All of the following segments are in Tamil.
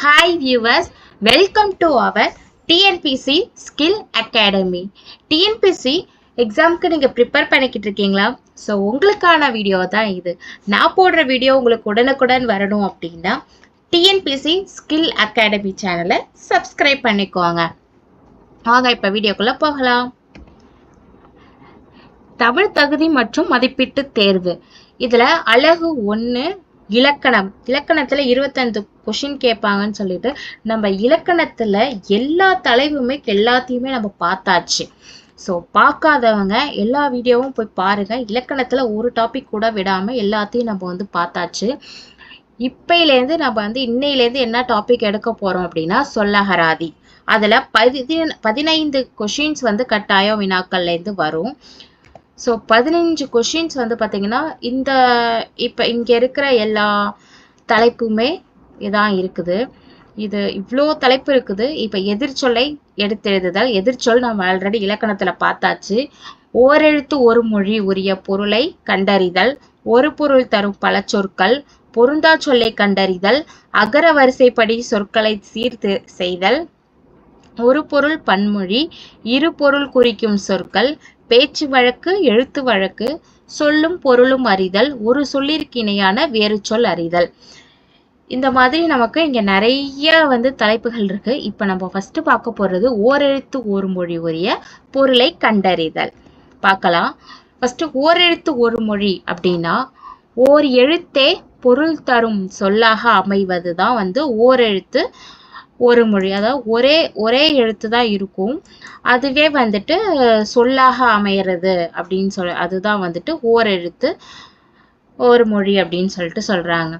Hi viewers welcome to our TNPSC skill academy TNPSC எக்ஸாமுக்கு நீங்கள் ப்ரிப்பேர் பண்ணிக்கிட்டு இருக்கீங்களா? ஸோ உங்களுக்கான வீடியோ தான் இது. நான் போடுற வீடியோ உங்களுக்கு உடனுக்குடன் வரணும் அப்படின்னா டிஎன்பிசி ஸ்கில் அகாடமி சேனலை சப்ஸ்கிரைப் பண்ணிக்கோங்க. வாங்க இப்போ வீடியோக்குள்ளே போகலாம். தமிழ் தகுதி மற்றும் மதிப்பீட்டு தேர்வு. இதுல அழகு ஒன்று இலக்கணம். இலக்கணத்துல இருபத்தஞ்சு கொஷின் கேட்பாங்கன்னு சொல்லிட்டு நம்ம இலக்கணத்துல எல்லா தலைவுமே எல்லாத்தையுமே நம்ம பார்த்தாச்சு. ஸோ பார்க்காதவங்க எல்லா வீடியோவும் போய் பாருங்க. இலக்கணத்துல ஒரு டாபிக் கூட விடாம எல்லாத்தையும் நம்ம வந்து பார்த்தாச்சு. இப்பையிலேருந்து நம்ம வந்து இன்னையிலேருந்து என்ன டாபிக் எடுக்க போறோம் அப்படின்னா சொல்லகராதி. அதுல பதி பதினைந்து கொஷின்ஸ் வந்து கட்டாயம் வினாக்கள்ல இருந்து வரும். ஸோ பதினஞ்சு கொஷின்ஸ் வந்து பார்த்தீங்கன்னா இந்த இப்போ இங்கே இருக்கிற எல்லா தலைப்புமே இதான் இருக்குது. இது இவ்வளோ தலைப்பு இருக்குது. இப்போ எதிர்ச்சொல்லை எடுத்தெழுதுதல். எதிர்ச்சொல் நம்ம ஆல்ரெடி இலக்கணத்தில் பார்த்தாச்சு. ஓரெழுத்து ஒரு மொழி உரிய பொருளை கண்டறிதல். ஒரு பொருள் தரும் பல சொற்கள். பொருந்தா சொல்லை கண்டறிதல். அகர வரிசைப்படி சொற்களை சீர்த்து செய்தல். ஒரு பொருள் பன்மொழி. இரு பொருள் குறிக்கும் சொற்கள். பேச்சு வழக்கு எழுத்து வழக்கு சொல்லும் பொருளும் அறிதல் ஒரு சொல்லிற்கு இணையான வேறு சொல் அறிதல். இந்த மாதிரி நமக்கு இங்க நிறைய வந்து தலைப்புகள் இருக்கு. இப்ப நம்ம ஃபர்ஸ்ட் பார்க்க போறது ஓரெழுத்து ஒரு மொழி உரிய பொருளை கண்டறிதல். பார்க்கலாம். ஃபர்ஸ்ட் ஓரெழுத்து ஒரு மொழி அப்படின்னா ஓர் எழுத்தே பொருள் தரும் சொல்லாக அமைவது தான் வந்து ஓரெழுத்து ஒரு மொழி அதாவது ஒரே ஒரே எழுத்து தான் இருக்கும். அதுவே வந்துட்டு சொல்லாக அமையிறது அப்படின்னு சொல் அதுதான் வந்துட்டு ஓரெழுத்து ஒரு மொழி அப்படின்னு சொல்லிட்டு சொல்றாங்க.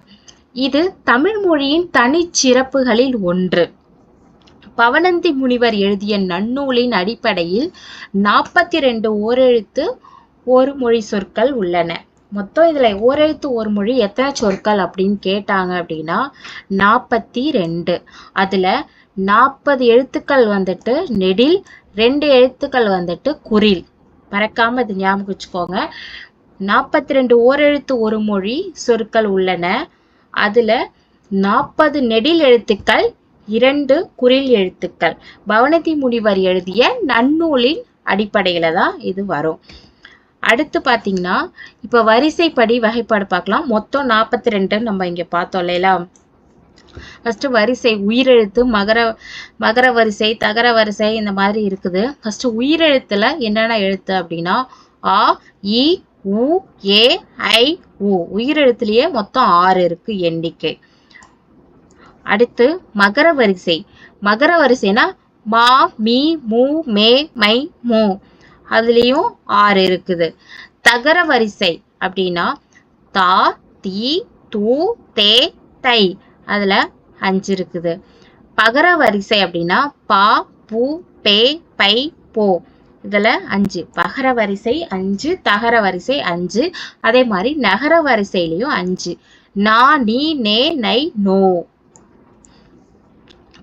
இது தமிழ் மொழியின் தனிச்சிறப்புகளில் ஒன்று. பவனந்தி முனிவர் எழுதிய நன்னூலின் அடிப்படையில் நாற்பத்தி ரெண்டு ஓரெழுத்து ஒரு மொழி சொற்கள் உள்ளன. மொத்தம் இதில் ஓரெழுத்து ஒரு மொழி எத்தனை சொற்கள் அப்படின்னு கேட்டாங்க அப்படின்னா நாற்பத்தி ரெண்டு அதில் நாற்பது எழுத்துக்கள் வந்துட்டு நெடில் ரெண்டு எழுத்துக்கள் வந்துட்டு குறில் மறக்காம இது ஞாபகம் வச்சுக்கோங்க. நாற்பத்தி ரெண்டு ஓரெழுத்து ஒரு மொழி சொற்கள் உள்ளன. அதில் நாற்பது நெடில் எழுத்துக்கள் இரண்டு குறில் எழுத்துக்கள். பவனதி முனிவர் எழுதிய நன்னூலின் அடிப்படையில் தான் இது வரும். அடுத்து பார்த்தீங்கன்னா இப்போ வரிசைப்படி வகைப்பாடு பார்க்கலாம். மொத்தம் நாற்பத்தி ரெண்டு நம்ம இங்கே பார்த்தோம் இல்லையா? ஃபஸ்ட்டு வரிசை உயிரெழுத்து மகர மகர வரிசை தகர வரிசை இந்த மாதிரி இருக்குது. ஃபஸ்ட்டு உயிரெழுத்தில் என்னென்ன எழுத்து அப்படின்னா ஆ இ உ ஏ ஐ உ. உயிரெழுத்துலேயே மொத்தம் ஆறு இருக்கு எண்ணிக்கை. அடுத்து மகர வரிசை. மகர வரிசைனா மா மீ மு மே மை மூ. அதுலேயும் ஆறு இருக்குது. தகர வரிசை அப்படின்னா தா தி தூ தே தை. அதில் அஞ்சு இருக்குது. பகர வரிசை அப்படின்னா பா பூ பே பை போ. இதில் அஞ்சு. பகர வரிசை அஞ்சு தகர வரிசை அஞ்சு. அதே மாதிரி நகர வரிசையிலையும் அஞ்சு. நா நீ நே நை நோ.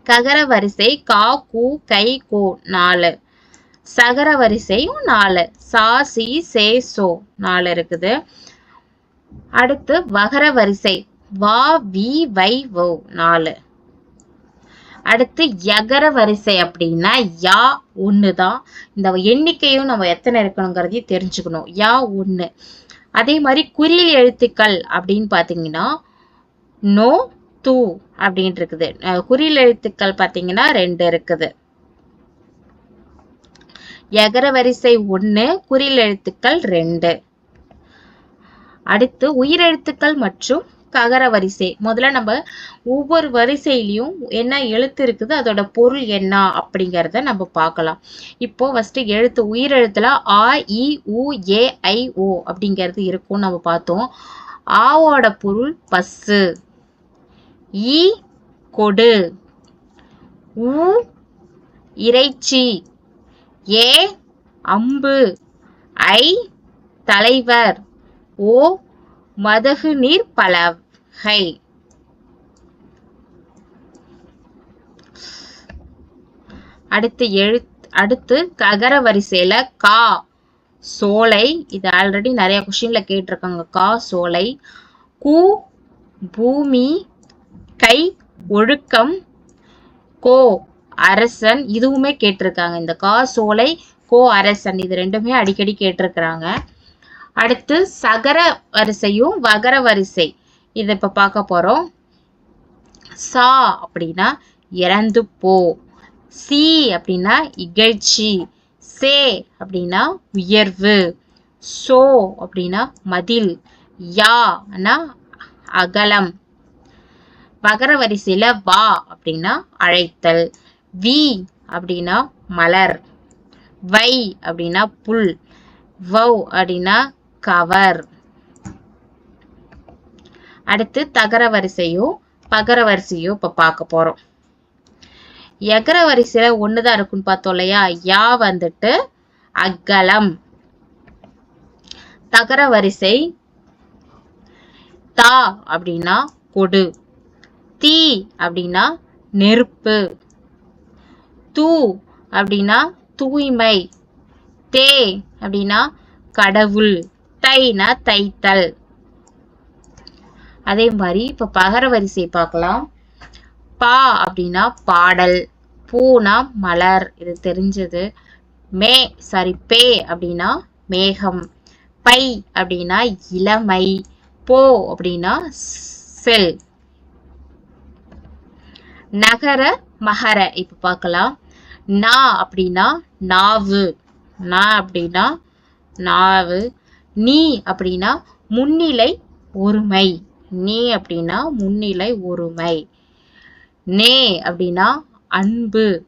ககர வரிசை கா கூ கை கோ. நாலு. சகர வரிசையும் நாலு. சா சி சே சோ நாலு இருக்குது. அடுத்து வகர வரிசை. வா வி வை வோ நாலு. அடுத்து யகர வரிசை அப்படின்னா யா ஒன்று தான். இந்த எண்ணிக்கையும் நம்ம எத்தனை இருக்கணுங்கிறதையும் தெரிஞ்சுக்கணும். யா ஒன்று அதே மாதிரி குறில் எழுத்துக்கள் அப்படின்னு பார்த்தீங்கன்னா நோ தூ அப்படின்ட்டு இருக்குது. குறில் எழுத்துக்கள் பார்த்தீங்கன்னா ரெண்டு இருக்குது. எகர வரிசை ஒன்று குறில் எழுத்துக்கள் ரெண்டு. அடுத்து உயிரெழுத்துக்கள் மற்றும் ககர வரிசை. முதல்ல நம்ம ஒவ்வொரு வரிசையிலையும் என்ன எழுத்து இருக்குது அதோட பொருள் என்ன அப்படிங்கிறத நம்ம பார்க்கலாம். இப்போ ஃபஸ்ட்டு எழுத்து உயிரெழுத்துல ஆ இ உ ஏ ஐ ஓ அப்படிங்கிறது இருக்கும் நம்ம பார்த்தோம். ஆவோட பொருள் பஸ்ஸு. ஈ கொடு. உ இறைச்சி. ஏ அம்பு. ஐ தலைவர். ஓ மதகு நீர் பலகை. அடுத்து எழு அடுத்து ககர வரிசையில கா சோலை. இது ஆல்ரெடி நிறைய கொஷின்ல கேட்டிருக்காங்க. கா சோலை. கு பூமி. கை ஒழுக்கம். கோ அரசன் இதுவுமே கேட்டிருக்காங்க. இந்த கா சோலை கோ அரசன் இது ரெண்டுமே அடிக்கடி கேட்டிருக்கிறாங்க. அடுத்து சகர வரிசையும் வகர வரிசை. இதை இப்போ பார்க்க போகிறோம் சா அப்படின்னா இறந்து போ. சி அப்படின்னா இகழ்ச்சி. சே அப்படின்னா உயர்வு. சோ அப்படின்னா மதில். யானா அகலம். வகர வரிசையில் வா அப்படின்னா அழைத்தல். வி அப்படின்னா மலர். வை அப்படின்னா புல். வௌ அப்படின்னா கவர். அடுத்து தகர வரிசையும் பகர வரிசையும் இப்ப பார்க்க போறோம். எகர வரிசையில ஒண்ணுதான் இருக்குன்னு பார்த்தோம் இல்லையா? யா வந்துட்டு அகலம். தகர வரிசை தா அப்படின்னா கொடு. தீ அப்படின்னா நெருப்பு. தூ அப்படின்னா தூய்மை. தே அப்படின்னா கடவுள். தைனா தைத்தல். அதே மாதிரி இப்ப பகர வரிசை பார்க்கலாம். பா அப்படின்னா பாடல். பூனா மலர். இது தெரிஞ்சது. மே சாரி பே அப்படின்னா மேகம். பை அப்படின்னா இளமை. போ அப்படின்னா செல். நகர மகர இப்ப பார்க்கலாம் நா அப்படின்னா நாவு. நா அப்படின்னா நாவு. நீ அப்படின்னா முன்னிலை ஒருமை. நீ அப்படின்னா முன்னிலை ஒருமை. நே அப்படின்னா அன்பு.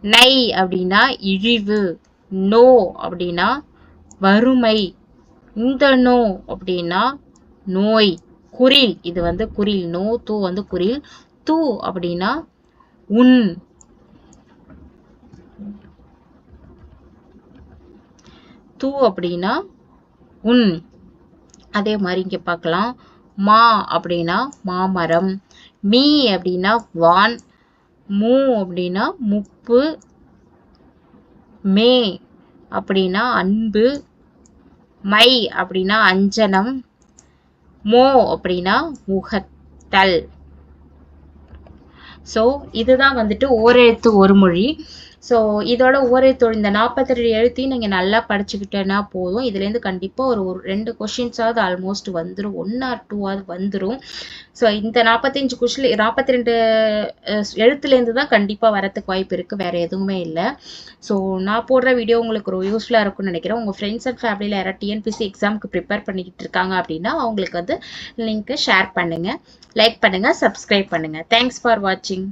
நை அப்படின்னா இழிவு. நோ அப்படின்னா வறுமை. இந்த நோ அப்படின்னா நோய். குரில் இது வந்து குரில் நோ தூ வந்து குரில் தூ அப்படின்னா உன். தூ அப்படின்னா உன். அதே மாதிரி இங்க பார்க்கலாம். மா அப்படின்னா மாமரம். மீ அப்படின்னா வான். மூ அப்படின்னா முப்பு. மே அப்படின்னா அன்பு. மை அப்படின்னா அஞ்சனம். மோ அப்படின்னா முகத்தல். ஸோ இதுதான் வந்துட்டு ஓரெழுத்து ஒரு மொழி. ஸோ இதோட ஒவ்வொரு தொழில் இந்த நாற்பத்தி ரெண்டு எழுத்தையும் நீங்கள் நல்லா படிச்சுக்கிட்டேன்னா போதும். இதுலேருந்து கண்டிப்பாக ஒரு ஒரு ரெண்டு கொஷின்ஸாவது ஆல்மோஸ்ட் வந்துடும் ஒன் ஆர் டூவாவது வந்துடும் ஸோ இந்த நாற்பத்தஞ்சு கொஷின் நாற்பத்தி ரெண்டு எழுத்துலேருந்து தான் கண்டிப்பாக வரத்துக்கு வாய்ப்பு இருக்குது வேறு எதுவுமே இல்லை. ஸோ நான் போடுற வீடியோ உங்களுக்கு ஒரு யூஸ்ஃபுல்லாக இருக்கும்னு நினைக்கிறேன். உங்கள் ஃப்ரெண்ட்ஸ் அண்ட் ஃபேமிலியில் யாராவது டிஎன்பிசி எக்ஸாமுக்கு ப்ரிப்பேர் பண்ணிக்கிட்டு இருக்காங்க அப்படின்னா அவங்களுக்கு வந்து லிங்க்கை ஷேர் பண்ணுங்கள் லைக் பண்ணுங்கள் சப்ஸ்கிரைப் பண்ணுங்கள் தேங்க்ஸ் ஃபார் வாட்சிங்